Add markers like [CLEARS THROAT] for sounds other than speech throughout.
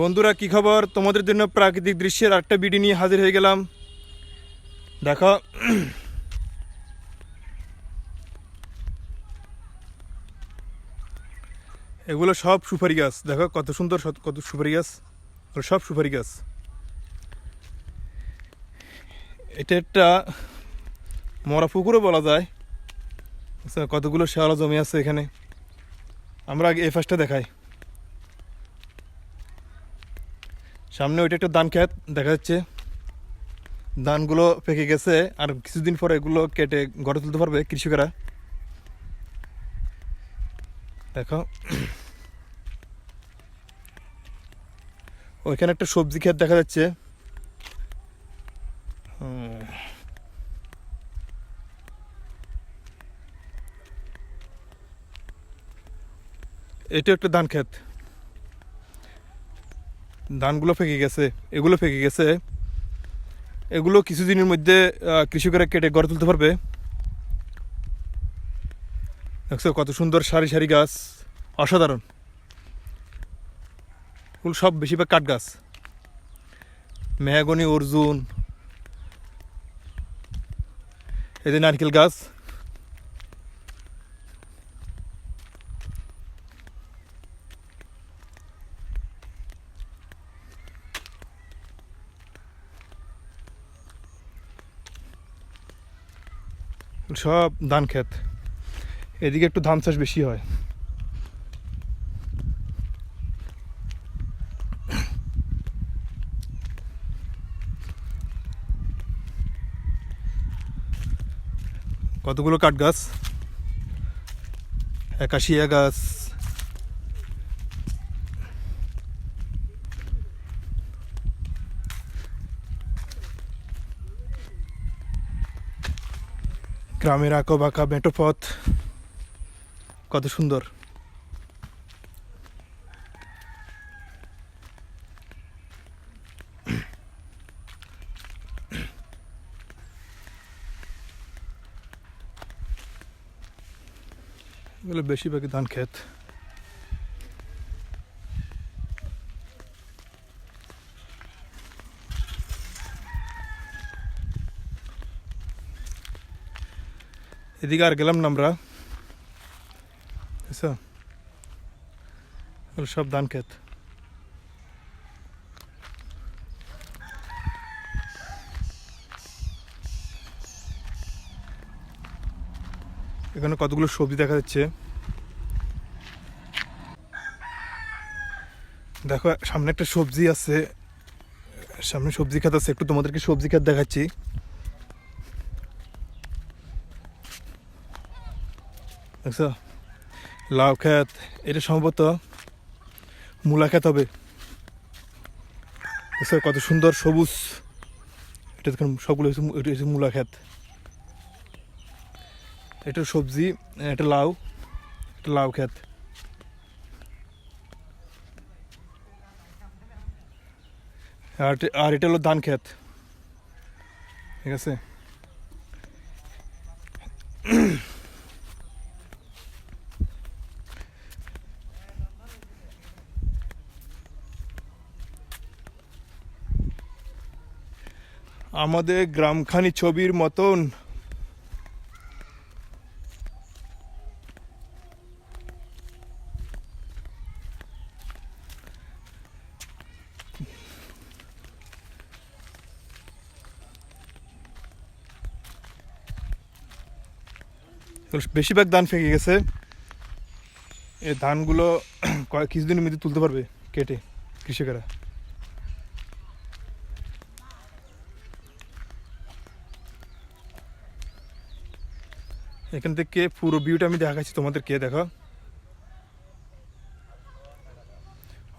বন্ধুরা কি খবর? তোমাদের জন্য প্রাকৃতিক দৃশ্যের একটা ভিডিও নিয়ে হাজির হয়ে গেলাম। দেখো এগুলো সব সুপারি গাছ। দেখো কত সুন্দর কত সুপারি গাছ। সব সুপারি গাছ। এটা একটা মরা পুকুরও বলা যায়। আচ্ছা, কতগুলো শেওলা জমি আছে এখানে? আমরা আগে এই ফার্স্টটা দেখাই। সামনে ওইটা একটা ধান ক্ষেত দেখা যাচ্ছে। ধানগুলো পেকে গেছে আর কিছুদিন পরে এগুলো কেটে গড়ে তুলতে পারবে কৃষকেরা। দেখো। ওইখানে একটা সবজি ক্ষেত দেখা যাচ্ছে। এটা একটা ধান ক্ষেত ধানগুলো ফেঁকে গেছে, এগুলো ফেঁকে গেছে। এগুলো কিছুদিনের মধ্যে কৃষকেরা কেটে গড়ে তুলতে পারবে। দেখছ কত সুন্দর সারি সারি গাছ, অসাধারণ। এগুলো সব বেশিরভাগ কাঠ গাছ। মেহাগনি, অর্জুন। যে নারকেল গাছ। সব ধান ক্ষেত। এদিকে একটু ধান চাষ বেশি হয়। কতগুলো কাঠ গাছ একাশিয়া গাছ গ্রামের আঁকো বাঁকা মেটো পথ কত সুন্দর। এগুলো বেশিরভাগই ধান ক্ষেত এদিকে আর গেলাম না আমরা। সব ধান ক্ষেত। এখানে কতগুলো সবজি দেখা যাচ্ছে। দেখো, সামনে একটা সবজি আছে। সামনে সবজি ক্ষেত আছে। একটু তোমাদেরকে সবজি ক্ষেত দেখাচ্ছি। দেখছ? লাউ ক্ষেত, এটা সম্ভবত মূলা ক্ষেত হবে। দেখছ কত সুন্দর সবুজ? এটা দেখুন, সবগুলো হচ্ছে মূলা ক্ষেত। এটা সবজি, এটা লাউ এটা লাউ ক্ষেত। আর এটা- হলো ধান ক্ষেত। ঠিক আছে? আমাদের গ্রামখানি ছবির মতন। বেশিরভাগ ধান ফেঁকে গেছে। এই ধানগুলো [CLEARS THROAT] কয়েক কিছুদিনের মধ্যে তুলতে পারবে কেটে কৃষকেরা। এখান থেকে পুরো ভিউটা আমি দেখাচ্ছি, তোমাদেরকে দেখো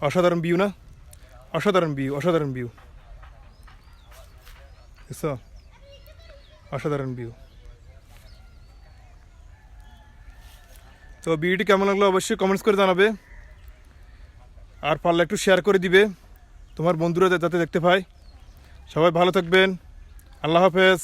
অসাধারণ ভিউ না? অসাধারণ ভিউ অসাধারণ ভিউ অসাধারণ ভিউ তো ভিডিওটি কেমন লাগল অবশ্যই কমেন্টস করে জানাবে। আর পারলে একটু শেয়ার করে দিবে, তোমার বন্ধুরা যাতে দেখতে পায়। সবাই ভালো থাকবেন। আল্লাহ হাফেজ।